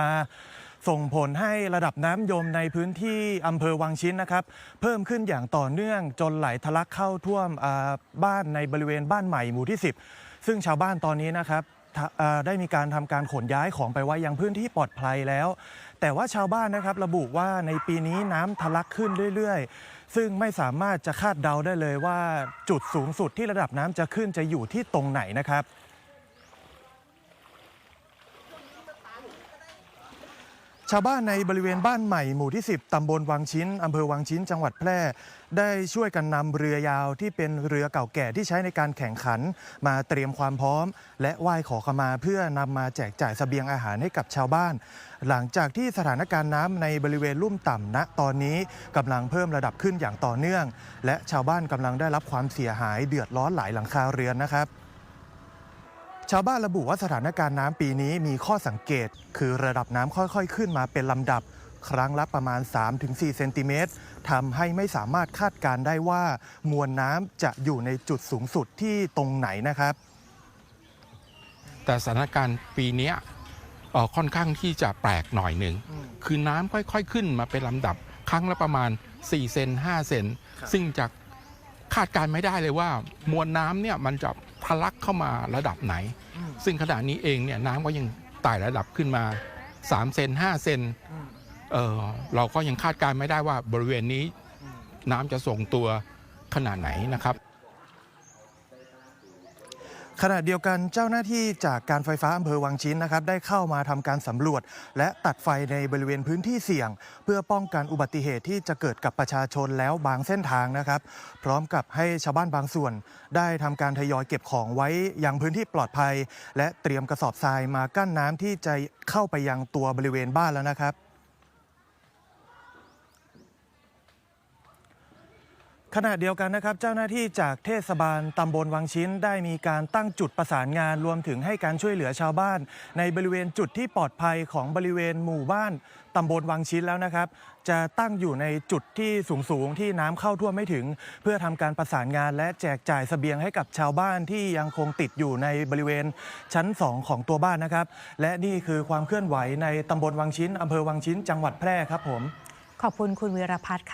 มาส่งผลให้ระดับน้ำยมในพื้นที่อำเภอวังชิ้นนะครับ เพิ่มขึ้นอย่างต่อเนื่องจนไหลทะลักเข้าท่วมบ้านในบริเวณบ้านใหม่หมู่ที่ 10 ซึ่งชาวบ้านตอนนี้นะครับได้มีการทำการขนย้ายของไปไว้ยังพื้นที่ปลอดภัยแล้ว แต่ว่าชาวบ้านนะครับระบุว่าในปีนี้น้ำทะลักขึ้นเรื่อย ๆ ซึ่งไม่สามารถจะคาดเดาได้เลยว่าจุดสูงสุดที่ระดับน้ำจะขึ้นจะอยู่ที่ตรงไหนนะครับ ชาวบ้านในบริเวณบ้านใหม่หมู่ที่ 10 ตำบลวังชิ้น อำเภอวังชิ้น จังหวัดแพร่ ได้ช่วยกันนำเรือยาวที่เป็นเรือเก่าแก่ที่ใช้ในการแข่งขัน มาเตรียมความพร้อม และไหว้ขอขมาเพื่อนำมาแจกจ่ายเสบียงอาหารให้กับชาวบ้าน หลังจากที่สถานการณ์น้ำในบริเวณลุ่มต่ำณตอนนี้กำลังเพิ่มระดับขึ้นอย่างต่อเนื่อง และชาวบ้านกำลังได้รับความเสียหายเดือดร้อนหลายหลังคาเรือนนะครับ ชาวบ้านระบุว่าสถานการณ์น้ำปีนี้มีข้อสังเกต คือระดับน้ำค่อยๆ ขึ้นมาเป็นลำดับ ครั้งละประมาณ 3-4 เซนติเมตรทำให้ไม่สามารถคาดการณ์ได้ว่า มวลน้ำจะอยู่ในจุดสูงสุดที่ตรงไหนนะครับ แต่สถานการณ์ปีเนี้ยเอ่อค่อนข้างที่จะแปลกหน่อยหนึ่ง คือน้ำค่อยๆ ขึ้นมาเป็นลำดับ ครั้งละประมาณ 4 เซน5 เซนครับซึ่งจะคาดการณ์ไม่ได้เลยว่ามวลน้ำเนี่ยมันจะ ทะลักเข้ามาระดับไหน ซึ่งขณะนี้เองเนี่ยน้ำก็ยังไต่ระดับขึ้นมา 3 เซน5 เซนเออเราก็ยังคาดการณ์ไม่ได้ว่าบริเวณนี้น้ำจะส่งตัวขนาดไหนนะครับ ขณะเดียวกันเจ้าหน้าที่จากการไฟฟ้าอำเภอวังชิ้นนะครับได้เข้ามาทำการสำรวจ และตัดไฟในบริเวณพื้นที่เสี่ยง เพื่อป้องกันอุบัติเหตุที่จะเกิดกับประชาชนแล้วบางเส้นทางนะครับ พร้อมกับให้ชาวบ้านบางส่วน ได้ทำการทยอยเก็บของไว้ยังพื้นที่ปลอดภัย และเตรียมกระสอบทรายมากั้นน้ำที่จะเข้าไปยังตัวบริเวณบ้านแล้วนะครับ ขณะเดียวกันนะครับ เจ้าหน้าที่จากเทศบาลตำบลวังชิ้น ได้มีการตั้งจุดประสานงานรวมถึงให้การช่วยเหลือชาวบ้าน ในบริเวณจุดที่ปลอดภัยของบริเวณหมู่บ้านตำบลวังชิ้นแล้วนะครับ จะตั้งอยู่ในจุดที่สูงๆที่น้ำเข้าท่วมไม่ถึง เพื่อทำการประสานงานและแจกจ่ายเสบียงให้กับชาวบ้านที่ยังคงติดอยู่ในบริเวณชั้น 2 ของตัวบ้านนะครับ และนี่คือความเคลื่อนไหวในตำบลวังชิ้นอำเภอวังชิ้น จังหวัดแพร่ครับผม ขอบคุณคุณวีรพัฒน์ค่ะ